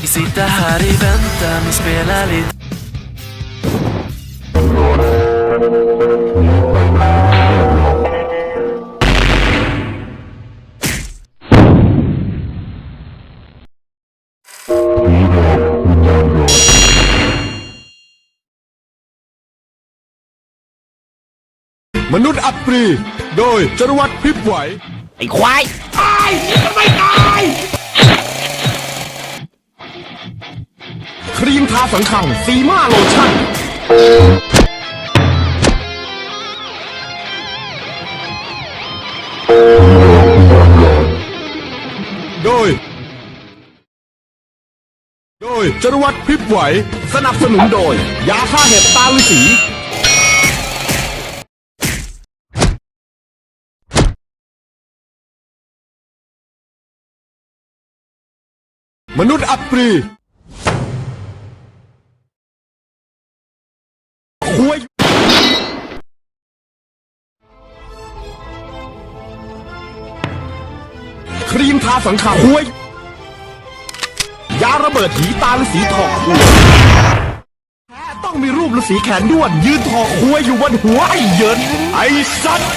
Vi sitter här i väntan och spelar lite มนุษย์อัปรี โดยจรวดพริบไหว ไอ้ควาย ตายมันไม่ตาย ครีมทาสังขังซีมาโลชั่น โดย โดยจรวดพริบไหว สนับสนุนโดย ยาฆ่าเห็บตาฤาษี มนุษย์อัปรีคุยครีมทาสังขารคุยยาระเบิดหีตาฤาษีถอกหัวแพ้ต้องมีรูปฤาษีแขนด้วน ยืนถอกคุยอยู่บนหัวไอ้เยินไอ้สัตว์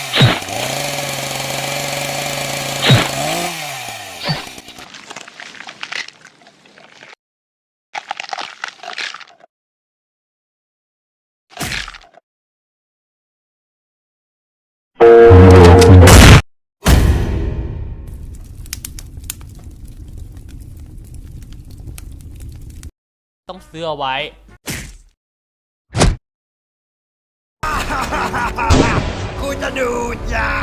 ต้องซื้อไว้ กูจะดูดยา